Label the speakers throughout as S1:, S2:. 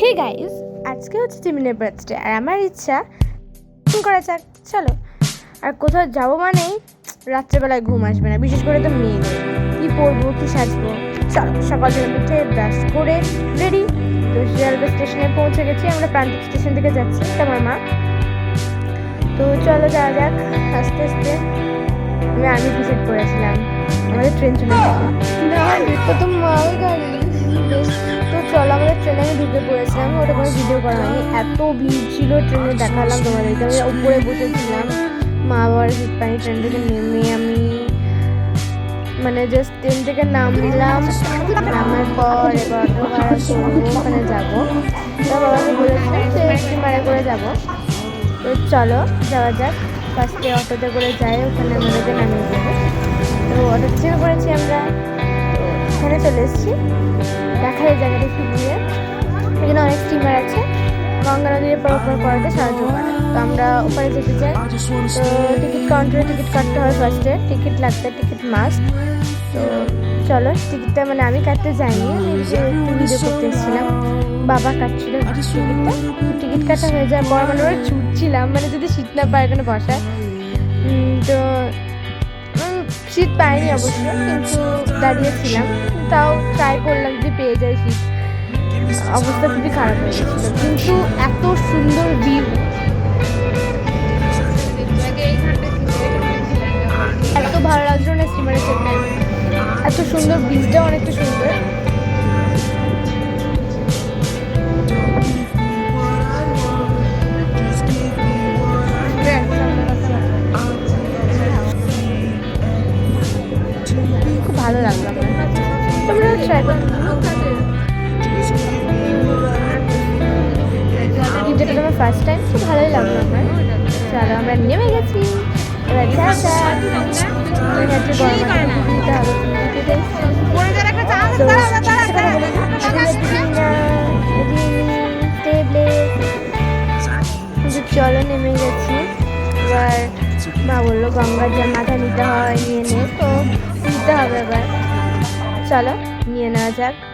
S1: Hey guys আজকে হচ্ছে জিমিনের birthday আর আমার ইচ্ছা করা যাক, চলো। আর কোথাও যাব মানেই রাত্রেবেলায় ঘুম আসবে না, বিশেষ করে তো মেয়েদের কী পরবো, কী সাজবো? চলো, সকাল থেকে উঠে ব্রাশ করে রেডি তো রেলওয়ে স্টেশনে পৌঁছে গেছি, আমরা প্রান্তিক স্টেশন থেকে যাচ্ছি। আমার মা। তো চলো যাওয়া যাক, আস্তে আস্তে। আমি আর্মি টি শার্ট পরেছিলাম আমাদের ট্রেন চলে গেছে। তো মাল গাড়ি। চলো, আমাদের ট্রেনে আমি ঢুকে পড়েছিলাম, ওটা কোনো ভিডিও করা হয়নি। এত ভিড় ছিল ট্রেনে, দেখালাম তোমাদেরকে। আমি উপরে বসেছিলাম, মা বাবার সিট পানি ট্রেন থেকে নেমে আমি মানে জাস্ট ট্রেন থেকে নামলাম, নামার পর এবার অটো ভাড়া ওখানে যাব। তো বাবাকে করে যাব। তো চলো, যাওয়া যাক। ফার্স্টে অটোতে করে যাই, ওখানে আমাদেরকে নামিয়ে দেবে। তো চেপে পড়েছি আমরা। এখানে চলে এসেছি। যায় জায়গাটা একটু ঘুরে। এখানে অনেক স্টিমার আছে। গঙ্গা নদীর পর উপর করাতে সাহায্য করে। তো আমরা ওপারে যেতে চাই। তো টিকিট কাউন্টারে টিকিট কাটতে হয় ফার্স্টে টিকিট লাগবে, টিকিট মাস্ট তো চলো, টিকিটটা মানে আমি কাটতে যাইনি। আমি একটু করতে এসেছিলাম বাবা কাটছিল টিকিটটা। টিকিট কাটা হয়ে যায় পর মানে ছুটছিলাম। মানে যদি সিট না পায় এখানে বসায়। তো সিট পাইনি অবশ্য, কিন্তু দাঁড়িয়েছিলাম। তাও ট্রাই করলাম যে পেয়ে যায় শীত। অবস্থা খুবই খারাপ হয়ে গেছিল। কিন্তু এত সুন্দর ভিউ এত ভালো লাগছিল না স্টিমারে চেপে এত সুন্দর ব্রিজটাও অনেকটা সুন্দর। ভালো লাগল তোমরা ট্রাই করতে যেটা তোমার ফার্স্ট টাইম খুব ভালোই লাগল আমার চলো আমরা নেমে গেছি। এবার যা চলো নেমে গেছি। এবার মা বলল গঙ্গার জল মাথা নিতে হয় নিয়ে নে তো। হবে এবার। চলো নিয়ে নেওয়া যাক।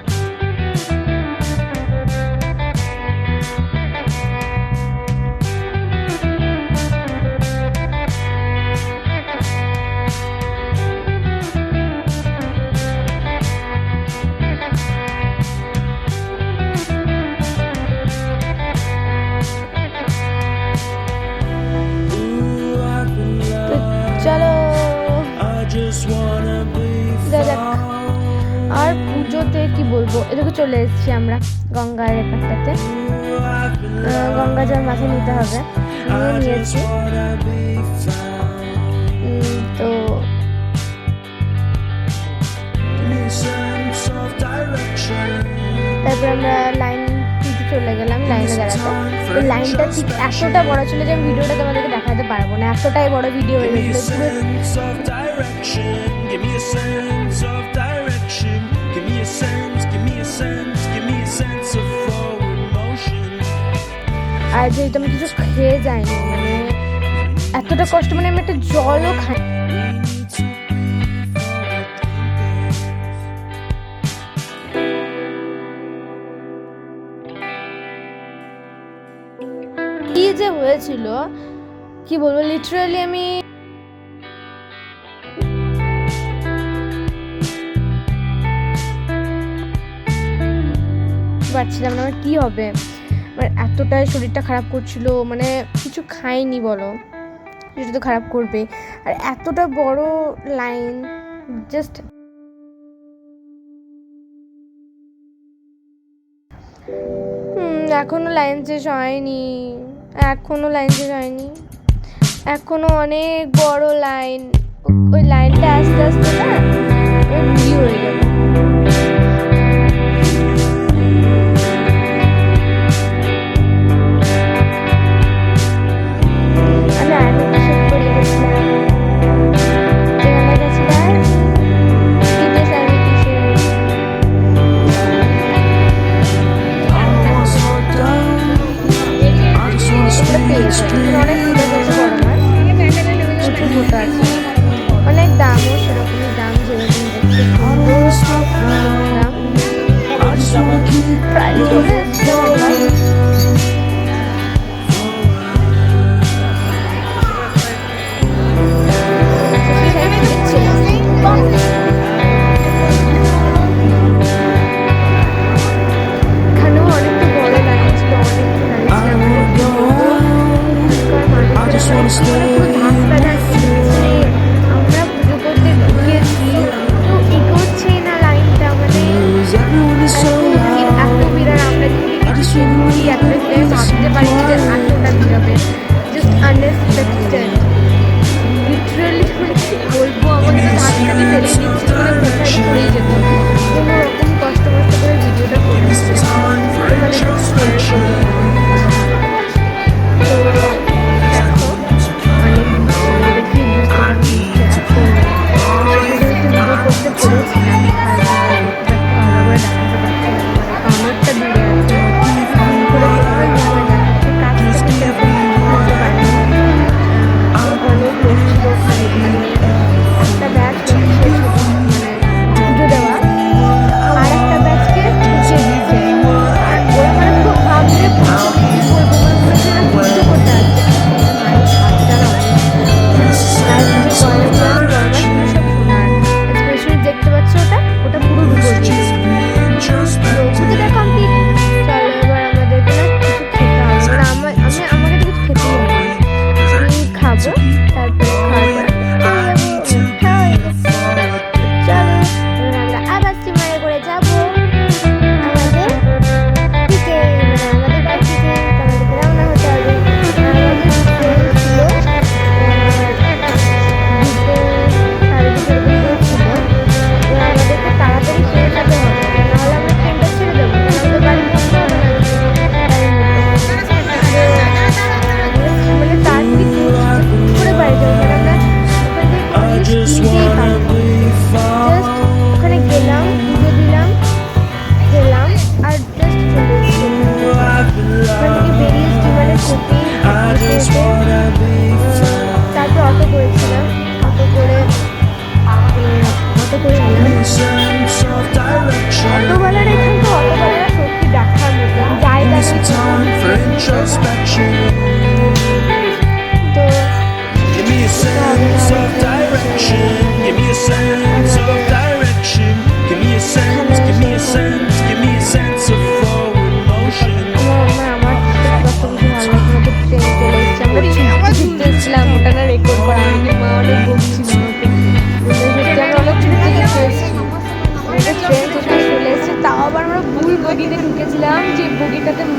S1: আর পুজোতে কি বলব? এদিকে চলে এসেছি আমরা গঙ্গার ব্যাপারটাতে আহ, গঙ্গা জল মাথায় নিতে হবে। নিয়ে নিয়েছি। তো তারপর আমরা লাইন চলে গেলাম লাইনে দাঁড়াতে। লাইনটা ঠিক এতটা বড় ছিল যে আমি ভিডিওটা তোমাদেরকে দেখাতে পারব না। এতটাই বড় ভিডিও হয়ে গেছিল। পুরো
S2: Give me a sense. Give me a sense, give me a sense, give me a sense of forward motion.
S1: আর যেহেতু আমি কিছু খেয়ে যাইনি মানে এতটা কষ্ট মানে আমি একটা জলও খাই কি যে হয়েছিল কি বলব লিটারালি আমি পারছিলাম না আমার কি হবে? আমার এতটাই শরীরটা খারাপ করছিল মানে কিছু খাইনি বলো যেটা তো খারাপ করবে। আর এতটা বড় লাইন জাস্ট এখনও লাইন শেষ হয়নি, এখনও লাইন শেষ হয়নি, এখনও অনেক বড় লাইন, ওই লাইনটা আস্তে আস্তে না হয়ে যাবে অনেক প্রচুর ফুটো আছে অনেক দামও সেরকমই দাম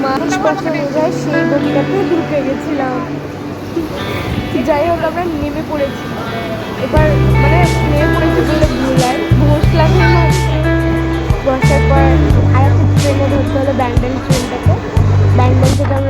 S1: মানুষ কখনো যায় সেই গলিটাতে ঢুকে গেছিলাম। যাই হোক, আমরা নেমে পড়েছি। এবার মানে নেমে পড়েছি বলে ভুলায় বসলাম বসার পর আর একটা ট্রেনে ধরতে ব্যান্ডেল ট্রেনটাকে ব্যান্ডেল থেকে আমরা